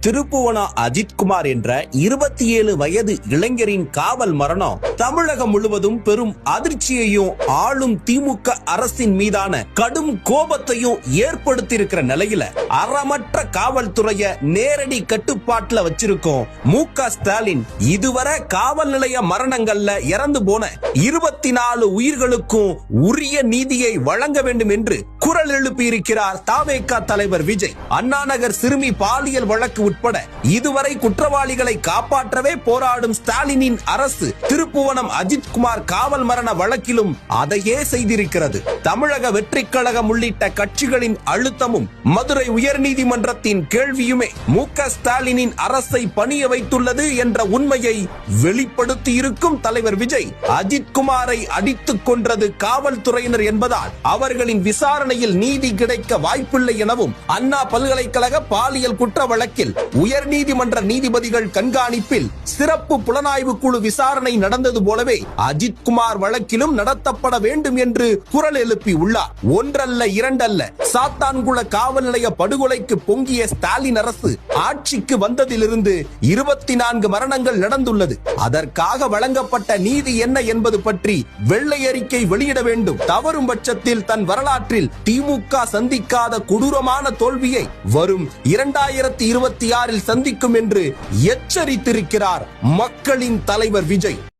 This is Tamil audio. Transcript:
திருப்புவனா அஜித்குமார் என்ற இருபத்தி ஏழு வயது இளைஞரின் காவல் மரணம் தமிழகம் முழுவதும் பெரும் அதிர்ச்சியையும் ஆளும் திமுக அரசின் மீதான கடும் கோபத்தையும் ஏற்படுத்தியிருக்கிற நிலையில அறமற்ற காவல்துறைய நேரடி கட்டுப்பாட்டுல வச்சிருக்கோம். மு க ஸ்டாலின் இதுவரை காவல் நிலைய மரணங்கள்ல இறந்து போன இருபத்தி நாலு உயிர்களுக்கும் உரிய நீதியை வழங்க வேண்டும் என்று குரல் எழுப்பியிருக்கிறார் தாவேகா தலைவர் விஜய். அண்ணாநகர் சிறுமி பாலியல் வழக்கு உட்பட இதுவரை குற்றவாளிகளை காப்பாற்றவே போராடும் ஸ்டாலினின் அரசு திருப்புவனம் அஜித்குமார் காவல் மரண வழக்கிலும் அதையே செய்திருக்கிறது. தமிழக வெற்றி கழகம் உள்ளிட்ட கட்சிகளின் அழுத்தமும் மதுரை உயர்நீதிமன்றத்தின் கேள்வியுமே மு ஸ்டாலினின் அரசை பணிய வைத்துள்ளது என்ற உண்மையை வெளிப்படுத்தி இருக்கும் தலைவர் விஜய். அஜித்குமாரை அடித்துக் கொன்றது காவல்துறையினர் என்பதால் அவர்களின் விசாரணை விசாரணையில் நீதி கிடைக்க வாய்ப்பில்லை எனவும் அண்ணா பல்கலைக்கழக பாலியல் குற்ற வழக்கில் உயர்நீதிமன்ற நீதிபதிகள் கண்காணிப்பில் சிறப்பு புலனாய்வு குழு விசாரணை நடந்தது போலவே அஜித் குமார் வழக்கிலும் நடத்தப்பட வேண்டும் என்று குரல் எழுப்பி உள்ளார். ஒன்றல்ல இரண்டல்ல. சாத்தான்குள காவல் நிலைய படுகொலைக்கு பொங்கிய ஸ்டாலின் அரசு ஆட்சிக்கு வந்ததிலிருந்து இருபத்தி நான்கு மரணங்கள் நடந்துள்ளது. அதற்காக வழங்கப்பட்ட நீதி என்ன என்பது பற்றி வெள்ளை அறிக்கை வெளியிட வேண்டும். தவறும் பட்சத்தில் தன் வரலாற்றில் திமுக சந்திக்காத கொடூரமான தோல்வியை வரும் இரண்டாயிரத்தி இருபத்தி ஆறில் சந்திக்கும் என்று எச்சரித்திருக்கிறார் மக்களின் தலைவர் விஜய்.